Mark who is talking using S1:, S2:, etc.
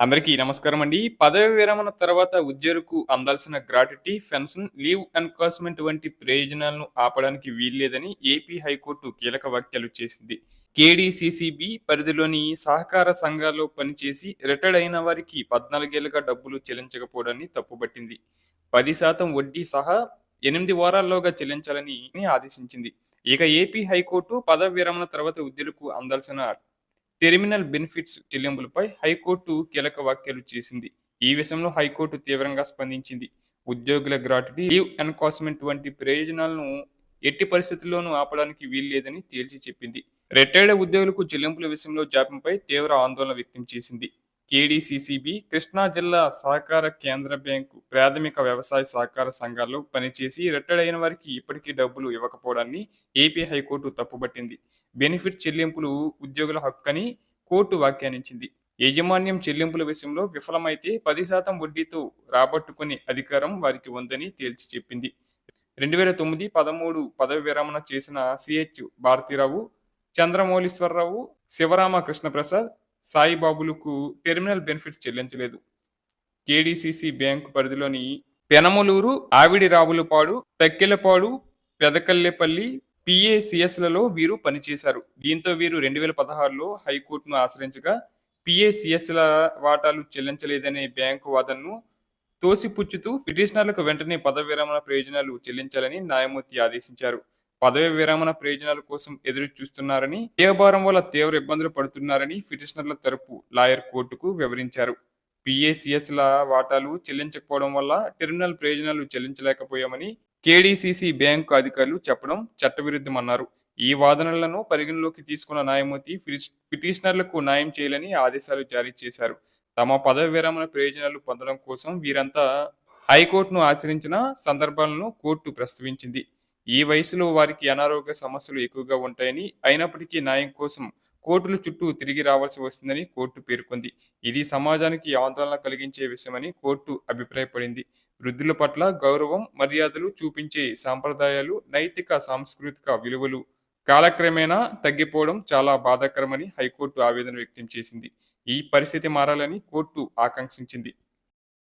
S1: అందరికీ నమస్కారం అండి. పదవి విరమణ తర్వాత ఉద్యోగులకు అందాల్సిన గ్రాట్యుటీ పెన్షన్ లీవ్ ఎన్కాస్మెంట్ వంటి ప్రయోజనాలను ఆపడానికి వీల్లేదని ఏపీ హైకోర్టు కీలక వ్యాఖ్యలు చేసింది. కేడీసీసీబీ పరిధిలోని సహకార సంఘాల్లో పనిచేసి రిటైర్డ్ అయిన వారికి పద్నాలుగేళ్ళుగా డబ్బులు చెల్లించకపోవడాన్ని తప్పుపట్టింది. పది శాతం వడ్డీ సహా ఎనిమిది వారాల్లోగా చెల్లించాలని ఆదేశించింది. ఇక ఏపీ హైకోర్టు పదవి విరమణ తర్వాత ఉద్యోగులకు అందాల్సిన టెర్మినల్ బెనిఫిట్స్ చెల్లింపులపై హైకోర్టు కీలక వ్యాఖ్యలు చేసింది. ఈ విషయంలో హైకోర్టు తీవ్రంగా స్పందించింది. ఉద్యోగుల గ్రాట్యుటీ లీవ్ ఎన్కాస్మెంట్ వంటి ప్రయోజనాలను ఎట్టి పరిస్థితుల్లోనూ ఆపడానికి వీల్లేదని తేల్చి చెప్పింది. రిటైర్డ్ ఉద్యోగులకు చెల్లింపుల విషయంలో జాప్యంపై తీవ్ర ఆందోళన వ్యక్తం చేసింది. కేడీసీసీబీ కృష్ణా జిల్లా సహకార కేంద్ర బ్యాంకు ప్రాథమిక వ్యవసాయ సహకార సంఘాల్లో పనిచేసి రిటైర్డ్ అయిన వారికి ఇప్పటికీ డబ్బులు ఇవ్వకపోవడాన్ని ఏపీ హైకోర్టు తప్పుపట్టింది బెనిఫిట్ చెల్లింపులు ఉద్యోగుల హక్కని కోర్టు వ్యాఖ్యానించింది. యాజమాన్యం చెల్లింపుల విషయంలో విఫలమైతే పది శాతం వడ్డీతో రాబట్టుకునే అధికారం వారికి ఉందని తేల్చి చెప్పింది. రెండు వేల తొమ్మిది పదమూడు పదవి విరమణ చేసిన సిహెచ్ భారతీరావు చంద్రమౌళీశ్వరరావు శివరామ కృష్ణప్రసాద్ సాయిబాబులకు టెర్మినల్ బెనిఫిట్స్ చెల్లించలేదు. కేడీసీసీ బ్యాంకు పరిధిలోని పెనమలూరు ఆవిడి రావులపాడు తక్కెలపాడు పెదకల్లెపల్లి పిఏసిఎస్లలో వీరు పనిచేశారు. దీంతో వీరు రెండు వేల పదహారులో హైకోర్టును ఆశ్రయించగా పిఏసిఎస్ల వాటాలు చెల్లించలేదనే బ్యాంకు వాదనను తోసిపుచ్చుతూ పిటిషనర్లకు వెంటనే పదవిరమణ విరమణ ప్రయోజనాలు చెల్లించాలని న్యాయమూర్తి ఆదేశించారు. పదవి విరమణ ప్రయోజనాల కోసం ఎదురు చూస్తున్నారని దేవభారం వల్ల తీవ్ర ఇబ్బందులు పడుతున్నారని పిటిషనర్ల తరపు లాయర్ కోర్టుకు వివరించారు. పిఏసిఎస్ల వాటాలు చెల్లించకపోవడం వల్ల టెర్మినల్ ప్రయోజనాలు చెల్లించలేకపోయామని కేడీసీసీ బ్యాంకు అధికారులు చెప్పడం చట్టవిరుద్ధమన్నారు. ఈ వాదనలను పరిగణలోకి తీసుకున్న న్యాయమూర్తి పిటిషనర్లకు న్యాయం చేయాలని ఆదేశాలు జారీ చేశారు. తమ పదవి విరమణ ప్రయోజనాలు పొందడం కోసం వీరంతా హైకోర్టును ఆశ్రయించిన సందర్భాలను కోర్టు ప్రస్తావించింది. ఈ వయసులో వారికి అనారోగ్య సమస్యలు ఎక్కువగా ఉంటాయని అయినప్పటికీ న్యాయం కోసం కోర్టుల చుట్టూ తిరిగి రావాల్సి వస్తుందని కోర్టు పేర్కొంది. ఇది సమాజానికి ఆందోళన కలిగించే విషయమని కోర్టు అభిప్రాయపడింది. వృద్ధుల పట్ల గౌరవం మర్యాదలు చూపించే సాంప్రదాయాలు నైతిక సాంస్కృతిక విలువలు కాలక్రమేణా తగ్గిపోవడం చాలా బాధాకరమని హైకోర్టు ఆవేదన వ్యక్తం చేసింది. ఈ పరిస్థితి మారాలని కోర్టు ఆకాంక్షించింది.